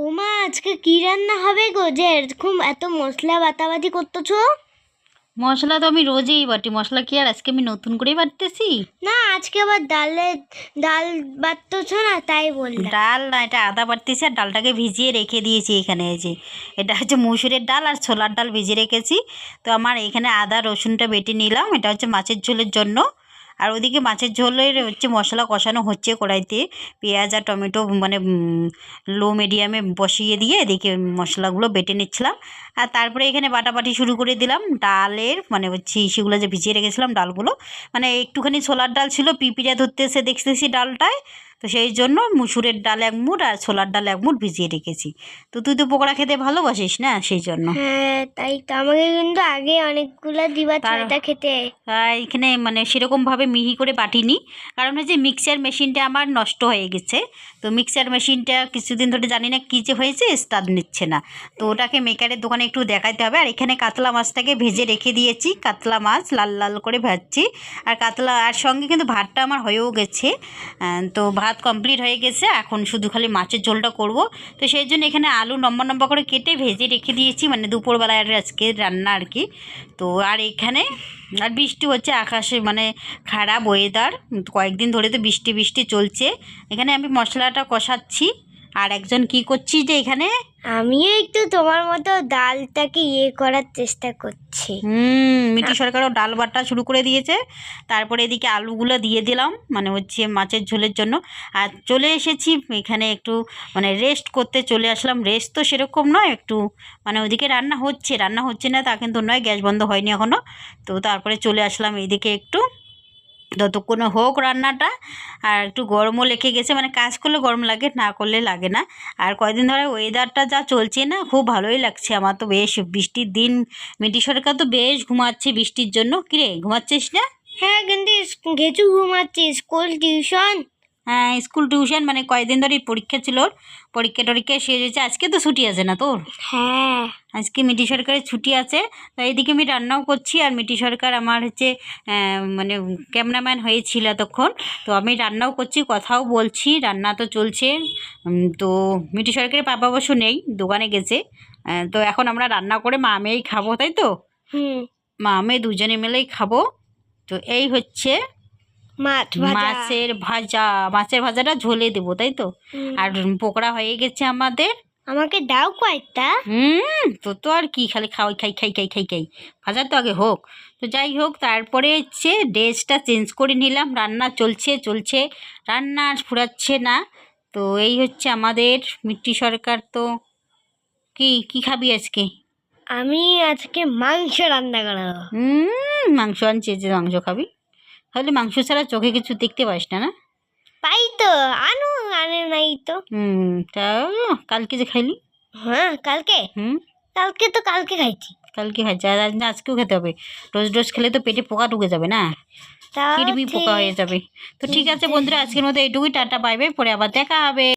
ও মা আজকে কি রান্না হবে গো? যে এরকম এত মশলা বাটাবাটি করতেছো? মশলা তো আমি রোজই বাটি। মশলা কি আর আজকে আমি নতুন করেই বাটতেছি? না আজকে আবার ডালে ডাল বাটতেছো না তাই বললাম। ডাল না এটা আদা বাটতেছি আর ডালটাকে ভিজিয়ে রেখে দিয়েছি এখানে এই যে। এটা হচ্ছে মুসুরের ডাল আর ছোলার ডাল ভিজিয়ে রেখেছি। তো আমার এখানে আদা রসুনটা বেটে নিলাম। এটা হচ্ছে মাছের ঝোলের জন্য। আর ওদিকে মাছের ঝোলের হচ্ছে মশলা কষানো হচ্ছে কড়াইতে। পেঁয়াজ আর টমেটো মানে লো মিডিয়ামে বসিয়ে দিয়ে এদিকে মশলাগুলো বেটে নিচ্ছিলাম। আর তারপরে এখানে বাটাবাটি শুরু করে দিলাম। ডালের মানে হচ্ছে সেগুলো যে ভিজিয়ে রেখেছিলাম ডালগুলো। মানে একটুখানি ছোলার ডাল ছিল পিপিটা ধরতে এসে দেখতেছি ডালটায়। তো সেই জন্য মুসুরের ডাল এক মুঠ আর ছোলার ডাল এক মুঠ ভিজিয়ে রেখেছি। তো তুই তো পকোড়া খেতে ভালোবাসিস না সেই জন্য? হ্যাঁ তাই তো। আমাকে কিন্তু আগে অনেকগুলো দিবা খেতে এখানে মানে সেরকমভাবে মিহি করে বাটিনি। কারণ হচ্ছে মিক্সার মেশিনটা আমার নষ্ট হয়ে গেছে। তো মিক্সার মেশিনটা কিছুদিন ধরে জানি না কী যে হয়েছে স্টার্ট নিচ্ছে না। তো ওটাকে মেকারের দোকানে একটু দেখাতে হবে। আর এখানে কাতলা মাছটাকে ভেজে রেখে দিয়েছি। কাতলা মাছ লাল লাল করে ভাজছি। আর কাতলা আর সঙ্গে কিন্তু ভাতটা আমার হয়েও গেছে। তো ভাত কমপ্লিট হয়ে গেছে, এখন শুধু খালি মাছের ঝোলটা করব। তো সেই জন্য এখানে আলু নম্বর নম্বর করে কেটে ভেজে রেখে দিয়েছি মানে দুপুরবেলায় আজকে রান্না আর কি। তো আর এখানে, আর বৃষ্টি হচ্ছে, আকাশে মানে খারাপ ওয়েদার কয়েকদিন ধরে তো বৃষ্টি বৃষ্টি চলছে। এখানে আমি মশলাটা কষাচ্ছি। আর একজন কি করছি যে এখানে? আমিও একটু তোমার মতো ডালটাকে ইয়ে করার চেষ্টা করছি। হুম মিঠু সরকারও ডাল বাটা শুরু করে দিয়েছে। তারপরে এদিকে আলুগুলো দিয়ে দিলাম মানে হচ্ছে মাছের ঝোলের জন্য। আর চলে এসেছি এখানে একটু মানে রেস্ট করতে চলে আসলাম। রেস্ট তো সেরকম নয় একটু মানে ওদিকে রান্না হচ্ছে। রান্না হচ্ছে না তা কিন্তু নয় গ্যাস বন্ধ হয়নি এখনও তো তারপরে চলে আসলাম এইদিকে একটু। ততক্ষণে হোক রান্নাটা, আর একটু গরমও লেগে গেছে মানে কাজ করলে গরম লাগে, না করলে লাগে না। আর কয়দিন ধরে ওয়েদারটা যা চলছে না, খুব ভালোই লাগছে আমার তো, বেশ বৃষ্টির দিন। মিটি সরকার তো বেশ ঘুমাচ্ছে বৃষ্টির জন্য। কিরে, ঘুমাচ্ছিস না? হ্যাঁ কিন্তু ঘেঁচু ঘুমাচ্ছে, স্কুল, টিউশন। স্কুল টিউশন মানে কয়দিন ধরে পরীক্ষা ছিল। পরীক্ষা টরীক্ষা শেষ হয়েছে। আজকে তো ছুটি আছে না তোর? হ্যাঁ। আজকে মিটি সরকারের ছুটি আছে। তো এইদিকে আমি রান্নাও করছি আর মিটি সরকার আমার হচ্ছে মানে ক্যামেরাম্যান হয়েছিল তখন তো আমি রান্নাও করছি কথাও বলছি রান্না তো চলছে। তো মিটি সরকারের পাপা অবশ্য নেই দোকানে গেছে। তো এখন আমরা রান্না করে মা মেয়েই খাব তাই তো? মা মেয়ে দুজনে মিলেই খাব। তো এই হচ্ছে মাছের ভাজা মাছের ভাজাটা ঝোলে দেবো তাই তো? আর পকোড়া হয়ে গেছে আমাদের। আমাকে দাও কয়েকটা। হুম তো তো আর কি খালি খাওয়াই খাই খাই খাই খাই খাই। ভাজা তো আগে হোক। তো যাই হোক তারপরে হচ্ছে ড্রেসটা চেঞ্জ করে নিলাম। রান্না চলছে চলছে। রান্না আর ফুরাচ্ছে না। তো এই হচ্ছে আমাদের মিট্টি সরকার তো। কি কি খাবি আজকে? আমি আজকে মাংস রান্না করাবো হুম মাংস আনছে যে মাংস খাবি। তাহলে মাংস ছাড়া চোখে কিছু দেখতে পাস না না? পাই তো আনো আনে নাই তো। হুম তা কালকে যে খাইলি? হ্যাঁ কালকে? হুম। কালকে তো কালকে খাইছি। কালকে খাইছি আর আজ- আজকেও খেতে হবে। রোজ রোজ খেলে তো পেটে পোকা ঢুকে যাবে না? কিডনি পোকা হয়ে যাবে। তো ঠিক আছে বন্ধুরা আজকের মতো এইটুকুই টাটা বাই বাই পরে আবার দেখা হবে।